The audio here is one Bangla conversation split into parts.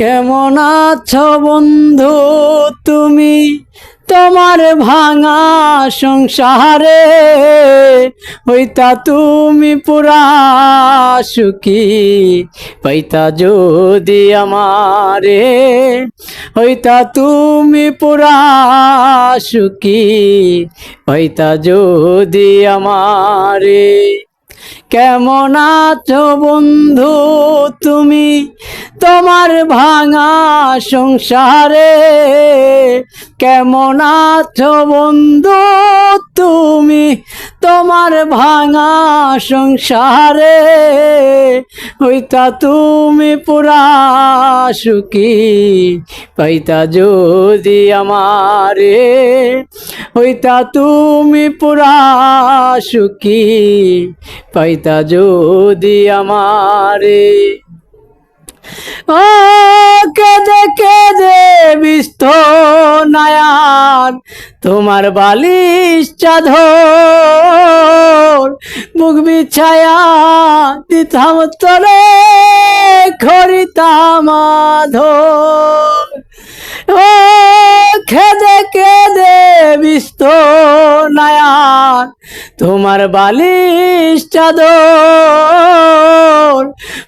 কেমন আছো বন্ধু তুমি? তোমার ভাঙা সংসারে হইতা তুমি পুরা সুখী। পাইতা যদি আমারে হইতা তুমি পুরা সুখী। পাইতা যদি আমারে কেমন আছো বন্ধু তুমি? তোমার ভাঙা সংসারে কেমন আছো বন্ধু তুমি? তোমার ভাঙা সংসারে হইতা তুমি পুরা সুখী, পাইতা যদি আমারে হইতা তুমি পুরা সুখী, পাইতা যদি আমারে। ও কেদে কেদে বিস্ত নায়ান তোমার বালিশ চাধর মুখ বিছায়া দিতাম তরে খরিতাম ও খেদে কেদে বিস্ত নায়ান তোমার বালিশ চাদর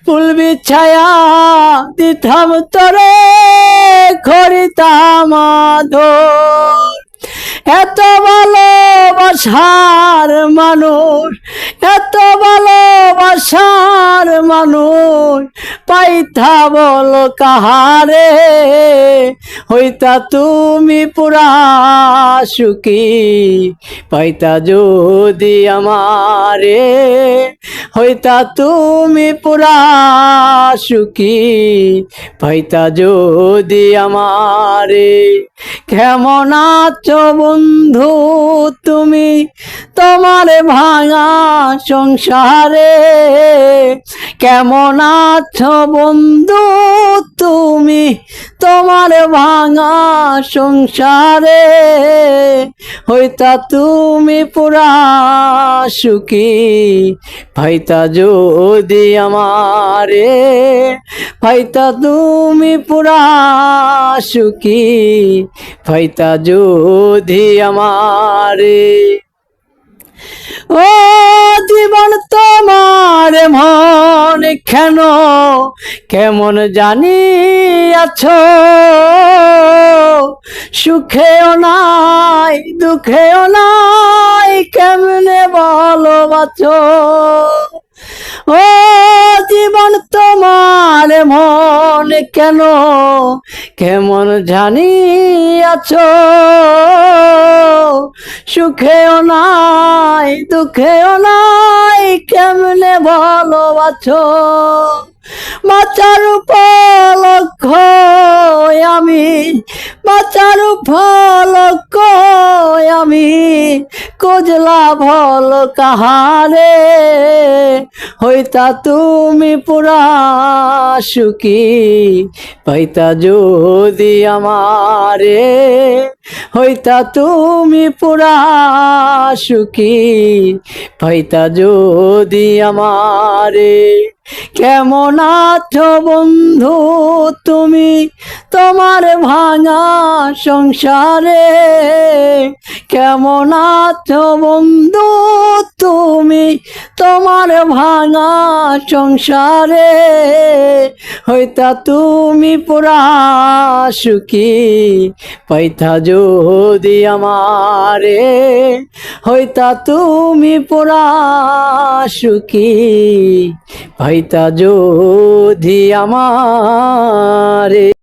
ফুল বিছায়া দিতাম তরে খরিতাম এত ভালোবাসার মানুষ, এত ভালোবাসার মানুষ, পাইথা বল কাহারে? হইতা তুমি পুরা সুখী, পাইতা যদি আমারে হইতা তুমি পুরা সুখী পাইতা যদি আমারে। কেমন আছো বন্ধু তুমি, তোমার ভাঙা সংসারে। কেমন আছো বন্ধু তুমি, তোমার ভাঙা সংসারে। হইতা তুমি পুরা সুখী ভাইতা যদি আমারে ভাইতা তুমি পুরা সুখী ভাইতা যদি আমারে। ও জীবন তোমার মন কেন, কেমন জানি আছো সুখেও নাই, দুঃখেও নাই, কেমনে ভালোবাসো ও জীবন তোমার মন কেন? কেমন জানি আছো সুখেও নাই, দুঃখেও নাই, কেমনে ভালোবাসো? মাচার উপলক্ষ আমি মাচার উপলক্ষ আমি। কোজলা ভল কাহারে? হইতা তুমি পুরা সুখী, পাইতা যদি আমারে। হইতা তুমি পুরা সুখী, পাইতা যদি আমারে। কেমন আছো বন্ধু? তুমি তোমার ভাঙা সংসারে কেমন আছো বন্ধু? তুমি তোমার ভাঙা সংসারে হইতা তুমি পুরা সুখী, পাইতা যদি আমারে হইতা তুমি পুরা সুখী, পাইতা যদি আমারে।